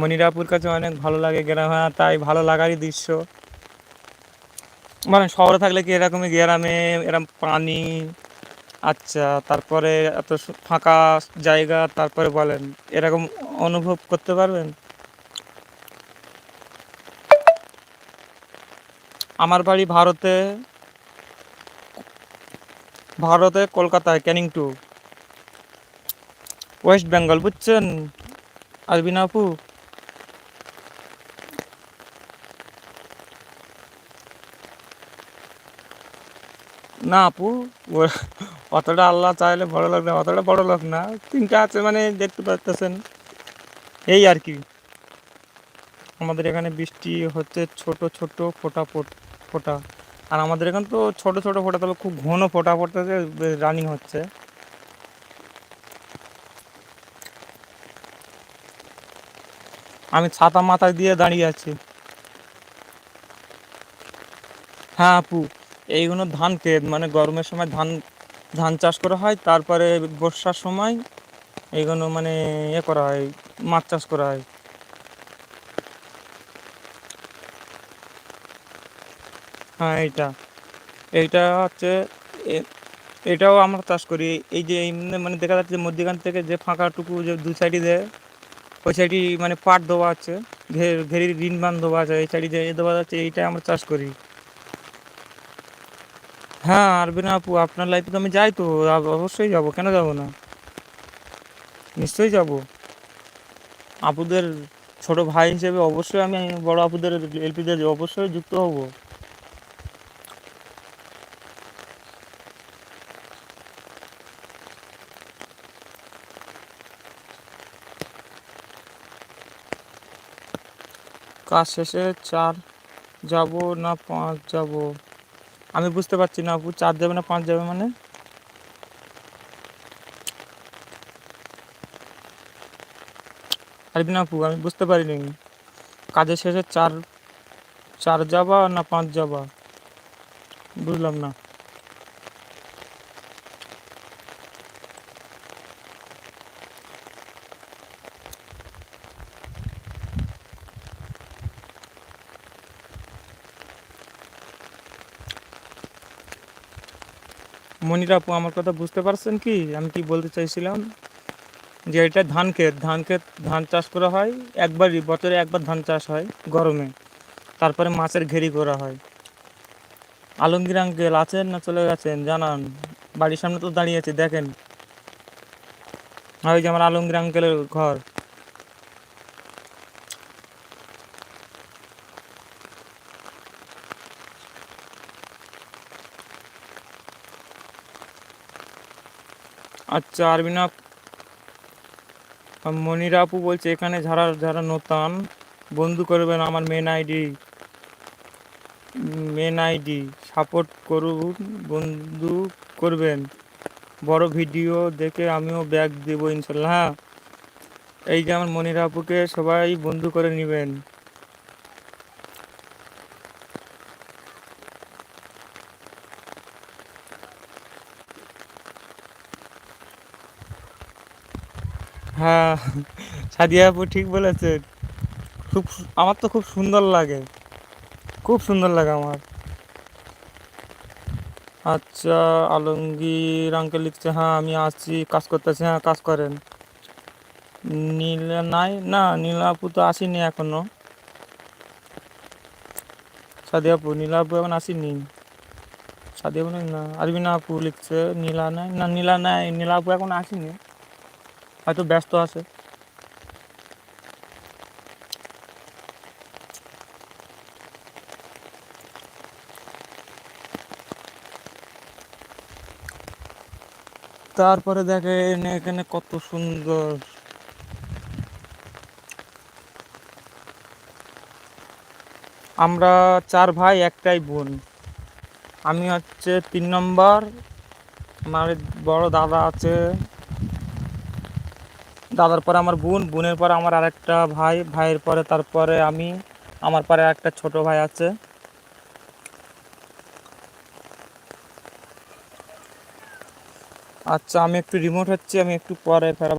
মনিরাপুর কাছে অনেক ভালো লাগে গ্রামে হ্যাঁ, তাই ভালো লাগারই দৃশ্য। মানে শহরে থাকলে কি এরকমই গ্রামে এরকম পানি আচ্ছা তারপরে এত ফাঁকা জায়গা তারপরে বলেন এরকম অনুভব করতে পারবেন? আমার বাড়ি ভারতে ভারতে কলকাতায় ক্যানিং টু। ওয়েস্ট বেঙ্গল বুঝছেন? আলবিনা আপু না আপু অতটা আল্লাহ চাইলে বড় লোক না, অতটা বড় লোক না। তিনটা আছে মানে দেখতে পাচ্ছেন এই আর কি। আমাদের এখানে বৃষ্টি হচ্ছে ছোট ছোট ফোঁটা ফোট- আর আমাদের এখানে তো ছোট ছোট ফোঁটা তবে খুব ঘন ফোঁটা পড়তেছে রানিং হচ্ছে। আমি ছাতা মাথায় দিয়ে দাঁড়িয়ে আছি। হ্যাঁ আপু। এইগুলো ধান ক্ষেত মানে গরমের সময় ধান ধান চাষ করা হয়, তারপরে বর্ষার সময় এইগুলো মানে ইয়ে করা হয়, মাছ চাষ করা হয়। হ্যাঁ এইটা। এইটা হচ্ছে এটাও আমরা চাষ করি। এই যে মানে দেখা যাচ্ছে যে মধ্যখান থেকে যে ফাঁকাটুকু যে দু সাইডে দেয় ওই সাইডে মানে পাট দেওয়া আছে, ঘের, ঘেরির ঋণ বান দেওয়া আছে, এই সাইডে যে দেওয়া আছে এইটাই আমরা চাষ করি। হ্যাঁ আরবিনা আপু, আপনার লাইফে তো আমি যাই তো অবশ্যই যাব, কেন যাব না? নিশ্চয়ই যাব। আপুদের ছোট ভাই হিসেবে অবশ্যই আমি বড় আপুদের এলপিদের অবশ্যই যুক্ত হব। কাজ শেষে চার, যাব না পাঁচ, যাব। আমি বুঝতে পারছি না, আপু, চার যাবে না, পাঁচ যাবে মানে? আরবিনা আপু, আমি বুঝতে পারিনি। কাজের শেষে চার চার যাবা না পাঁচ যাবা? বুঝলাম না। মনির আমার কথা বুঝতে পারছেন কি? আমি কি বলতে চাইছিলাম যে এটা ধান ক্ষেত। ধান ক্ষেত, ধান চাষ করা হয় একবারই, বছরে একবার ধান চাষ হয় গরমে। তারপরে মাছের ঘেরি করা হয়। আলমগীর আঙ্কেল আছেন না চলে গেছেন? জানান। বাড়ির সামনে তো দাঁড়িয়ে আছে, দেখেন। আর ওই যে আমার আলমগীর আঙ্কেলের ঘর। আচ্ছা আরবিনা মনিরা আপু বলছে, এখানে যারা যারা নতান, বন্ধু করবেন আমার main ID main ID support করুন, বন্ধু করবেন। বড় ভিডিও দেখে আমিও ব্যাগ দেবো ইনশাল্লাহ। এই যে আমার মনিরা আপুকে সবাই বন্ধু করে নেবেন। হ্যাঁ সাদিয়া আপু ঠিক বলেছেন। খুব আমার তো খুব সুন্দর লাগে। খুব সুন্দর লাগে আমার। আচ্ছা আলমগীর আঙ্কেল লিখছে হ্যাঁ আমি আসছি কাজ করতেছি হ্যাঁ কাজ করেন। নীলা, নাই, না, নীলা আপু তো আসেনি এখনও। সাদিয়া আপু, নীলা আপু এখন আসেনি। সাদিয়া আপু না, আরবিনা আপু লিখছে, নীলা নাই, না, নীলা নাই, নীলা আপু এখন আসেনি। হয়তো ব্যস্ত আছে। তারপরে দেখেন এখানে কত সুন্দর। আমরা চার ভাই, একটাই বোন। আমি হচ্ছে তিন নম্বর, আমার বড় দাদা আছে দাদার পরে আমার বোন, বোনের পরে আমার আরেকটা ভাই, ভাইয়ের পরে তারপরে আমি, আমার পরে একটা ছোট ভাই আছে। আচ্ছা আমি একটু রিমোট হচ্ছে, আমি একটু পরে ফেরা